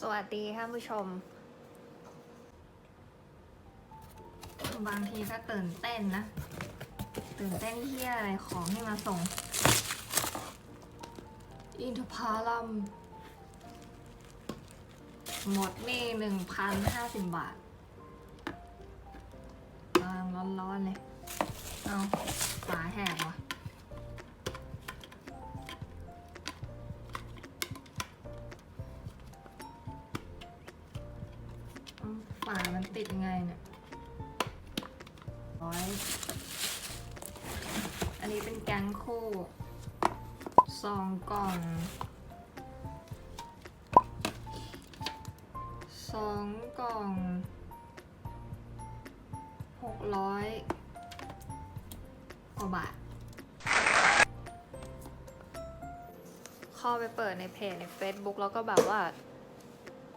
สวัสดีท่านผู้ชม บางทีก็ตื่นเต้นนะ ตื่นเต้นเฮียอะไรของที่มาส่ง อินทผลัม หมดนี่หนึ่งพันห้าสิบบาทกำลังร้อนๆเลย เอาฝาแหกว่ะ ติดยังไงเนี่ยร้อยอันนี้เป็นแกงคู่ซองกล่องสองกล่องหกร้อยกว่าบาทเข้าไปเปิดในเพจใน Facebook แล้วก็แบบว่า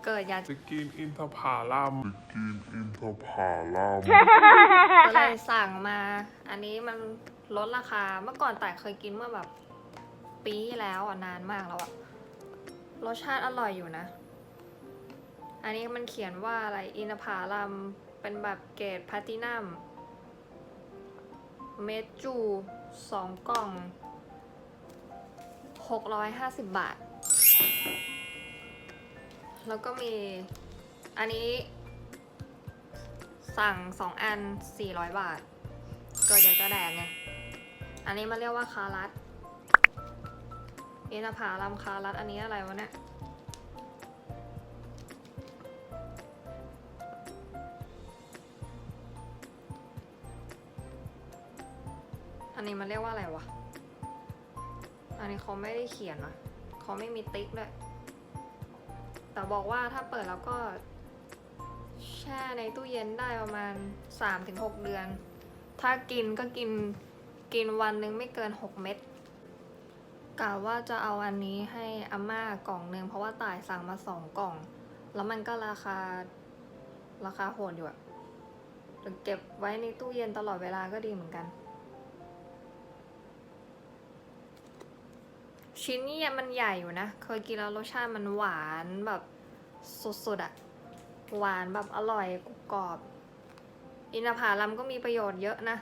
เกิดอยากจะกินอินทผลัมกินอินทผลัม ก็เลยสั่งมา อันนี้มันลดราคา เมื่อก่อนแต่เคยกินเมื่อแบบ ปีที่แล้วอะนานมากแล้วอะ รสชาติอร่อยอยู่นะ อันนี้มันเขียนว่าอะไรอินทผลัมเป็นแบบเกรดแพลตินัม เมจูสองกล่องหกร้อยห้าสิบบาท แล้วก็มีอันนี้สั่งสองอัน 400 บาท ก็เดี๋ยวจะแดกไง อันนี้มันเรียกว่าคารัตอินทผลัมคารัตอันนี้อะไรวะเนี่ย อันนี้มันเรียกว่าอะไรวะ อันนี้เขาไม่ได้เขียนนะเขาไม่มีติ๊กด้วย แต่บอกว่าถ้าเปิดแล้วก็ แช่ในตู้เย็นได้ประมาณ 3-6 เดือน ถ้ากินก็กินกินวันนึงไม่เกิน 6 เม็ดกะว่าจะเอาอันนี้ให้อาม่ากล่องหนึงเพราะว่าต่ายสั่งมา2กล่อง แล้วมันก็ราคาราคาโหดอยู่อะแต่เก็บไว้ในตู้เย็นตลอดเวลาก็ดีเหมือนกัน ชิ้นนี้มันใหญ่อยู่นะ เคยกินแล้วรสชาติมันหวานแบบสุดๆอะหวานแบบอร่อยกรุบกรอบ อินทผลัมก็มีประโยชน์เยอะนะ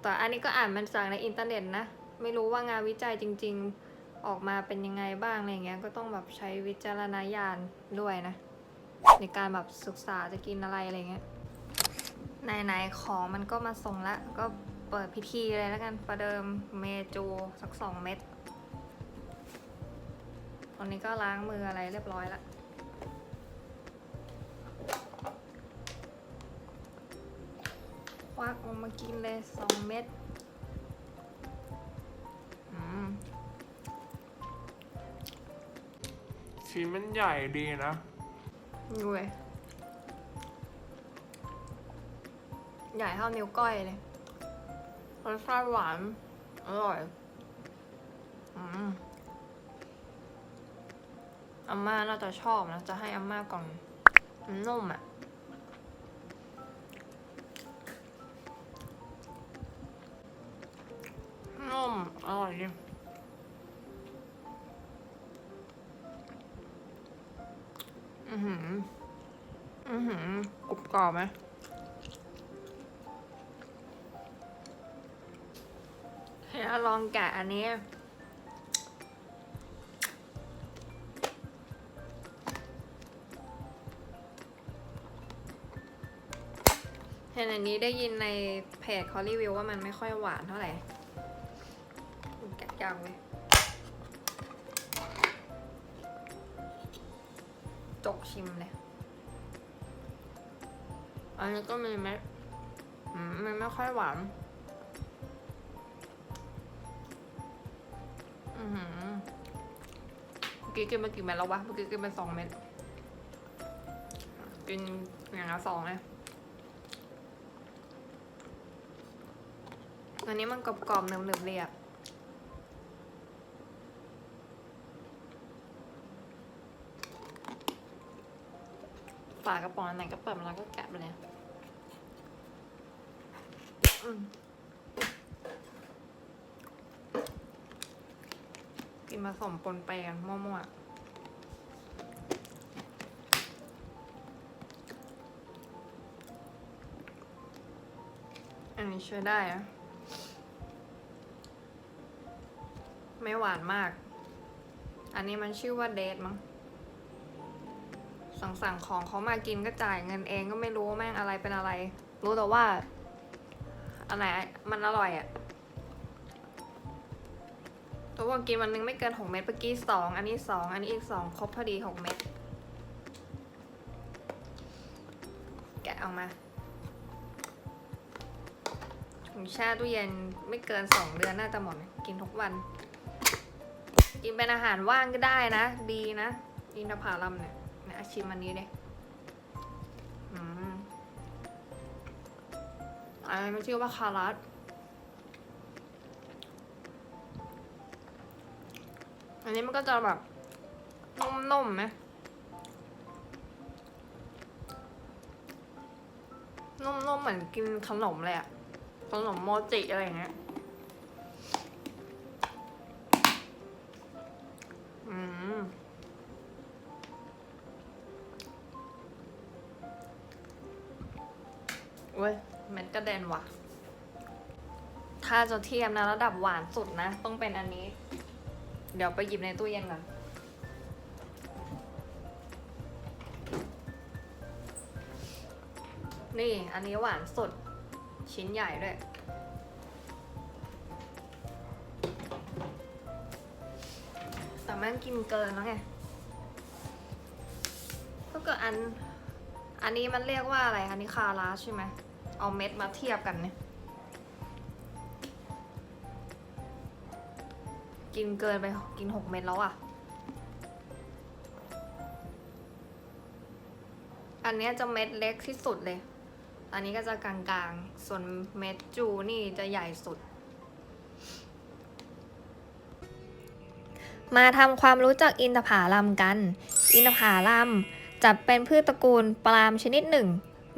แต่อันนี้ก็อ่านมันจากในอินเทอร์เน็ตนะ ไม่รู้ว่างานวิจัยจริง ๆออกมาเป็นยังไงบ้างอะไรเงี้ย ก็ต้องแบบใช้วิจารณญาณด้วยนะ ในการแบบศึกษาจะกินอะไรอะไรเงี้ยไหนๆของมันก็มาส่งละ ก็เปิดพิธีเลยแล้วกันประเดิมเมจูสักสองเม็ด อนนี้ก็ล้างมืออะไรเรียบร้อยละควักออกมากินเลยสองเม็ดอืมชิ้นมันใหญ่ดีนะดูเลยใหญ่เท่านิ้วก้อยเลยรสชาติหวาน อร่อย อืม อาม่าน่าจะชอบนะ จะให้อาม่าก่อนมันนุ่มอะ นุ่ม อร่อยดีอือหือ อือหือกรุบกรอบไหมให้เราลองแกะอันนี้ นอันนี้ได้ยินในเพจเขารีวิวว่ามันไม่ค่อยหวานเท่าไหร่แกะยากเลยจกชิมเลย อันนี้ก็มีเม็ดมมันไม่ค่อยหวาน อือหือเมื่อกี้กินไปกี่เม็ดแล้ววะ เมื่อกี้กินไปสองเม็ด กินอย่างละสองเลย อันนี้มันกรอบๆหนึบๆเรียบฝากระป๋องไหนก็เปิดมาแล้วก็แกะไปเลยกินมาสมปนไปกันมั่วๆอันนี้ช่วยได้อะ ไม่หวานมาก อันนี้มันชื่อว่าเดทมั้ง สั่งสั่งของเขามากินก็จ่ายเงินเองก็ไม่รู้แม่งอะไรเป็นอะไร รู้แต่ว่า อันไหนมันอร่อยอะตัวว่ากินวันนึงไม่เกินหกเม็ดเมื่อกี้สอง อันนี้สอง อันนี้อีกสอง ครบพอดีหกเม็ด แกะออกมาถุงแช่ตู้เย็นไม่เกินสองเดือนน่าจะหมดนกินทุกวัน กินเป็นอาหารว่างก็ได้นะ ดีนะ อินทผลัมเนี่ยนะชิมอันนี้เลยอืมอันนี้มันชื่อว่าคารัสอันนี้มันก็จะแบบนุ่มๆไหมนุ่มๆเหมือนกินขนมเลยอะขนมโมจิอะไรอย่างเงี้ย เว้ยเม็ดกระเด็นว่ะ ถ้าจะเทียมนะระดับหวานสุดนะ ต้องเป็นอันนี้ เดี๋ยวไปหยิบในตู้เย็นก่อนนี่อันนี้หวานสุด ชิ้นใหญ่ด้วย แต่แม่งกินเกินแล้วไงถ้าเกิดอัน อันนี้มันเรียกว่าอะไรอันนี้คาราใช่ไหม เอาเม็ดมาเทียบกันเนี่ยกินเกินไปกินหกเม็ดแล้วอะ อันเนี้ยจะเม็ดเล็กที่สุดเลย อันนี้ก็จะกลางๆ ส่วนเม็ดจูนี่จะใหญ่สุด มาทำความรู้จักอินทผลัมกัน อินทผลัมจัดเป็นพืชตระกูลปาล์มชนิดหนึ่ง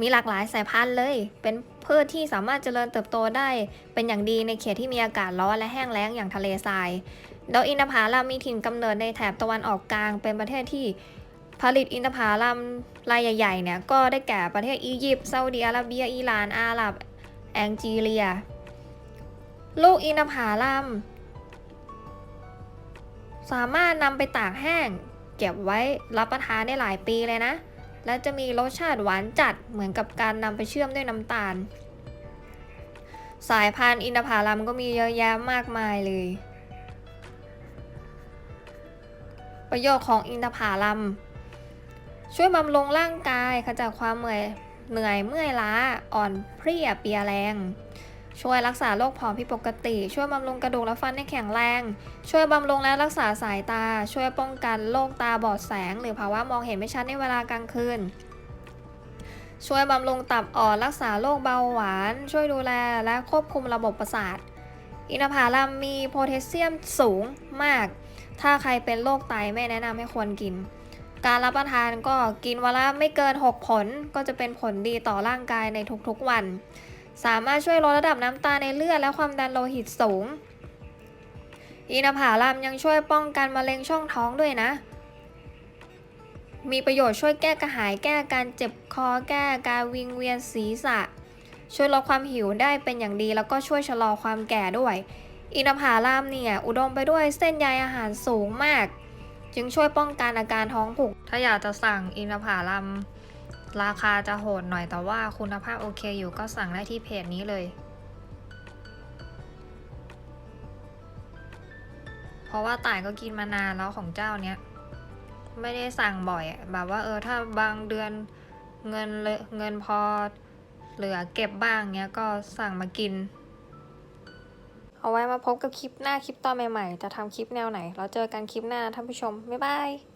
มีหลากหลายสายพันธุ์เลย เป็นพืชที่สามารถเจริญเติบโตได้ เป็นอย่างดีในเขตที่มีอากาศร้อนและแห้งแล้งอย่างทะเลทรายโดยอินทผลัมมีถิ่นกำเนิดในแถบตะวันออกกลาง เป็นประเทศที่ผลิตอินทผลัมรายใหญ่ๆเนี่ยก็ได้แก่ประเทศอียิปต์ซาอุดิอาระเบียอิหร่านอาหรับ แองจีเรีย ลูกอินทผลัมสามารถนำไปตากแห้ง เก็บไว้รับประทานได้หลายปีเลยนะ และจะมีรสชาติหวานจัดเหมือนกับการนำไปเชื่อมด้วยน้ำตาล สายพันธุ์อินทผลัมก็มีเยอะแยะมากมายเลย ประโยชน์ของอินทผลัม ช่วยบำรุงร่างกายขจัดความเหนื่อยเหนื่อยเมื่อยล้าอ่อนเพลียเปียแรง ช่วยรักษาโรคผอมผิดปกติ ช่วยบำรุงกระดูกและฟันให้แข็งแรง ช่วยบำรุงและรักษาสายตา ช่วยป้องกันโรคตาบอดแสง หรือภาวะมองเห็นไม่ชัดในเวลากลางคืน ช่วยบำรุงตับอ่อนรักษาโรคเบาหวาน ช่วยดูแลและควบคุมระบบประสาท อินทผลัมมีโพแทสเซียมสูงมาก ถ้าใครเป็นโรคไตไม่แนะนำให้ควรกิน การรับประทานก็กินวันละไม่เกิน 6 ผลก็จะเป็นผลดีต่อร่างกายในทุกๆวัน สามารถช่วยลดระดับน้ำตาลในเลือดและความดันโลหิตสูง อินทผลัมยังช่วยป้องกันมะเร็งช่องท้องด้วยนะ มีประโยชน์ช่วยแก้กระหายแก้การเจ็บคอแก้การวิงเวียนศีรษะ ช่วยลดความหิวได้เป็นอย่างดีแล้วก็ช่วยชะลอความแก่ด้วย อินทผลัมเนี่ยอุดมไปด้วยเส้นใยอาหารสูงมาก จึงช่วยป้องกันอาการท้องผูก ถ้าอยากจะสั่งอินทผลัม ราคาจะโหดหน่อยแต่ว่าคุณภาพโอเคอยู่ก็สั่งได้ที่เพจนี้เลย เพราะว่าต่ายก็กินมานานแล้วของเจ้าเนี้ย ไม่ได้สั่งบ่อยแบบว่าเออถ้าบางเดือนเงินเลเงินพอเหลือเก็บบ้างเนี้ยก็สั่งมากิน เอาไว้มาพบกับคลิปหน้าคลิปตอนใหม่ๆ จะทำคลิปแนวไหน เราเจอกันคลิปหน้าท่านผู้ชม บ๊ายบาย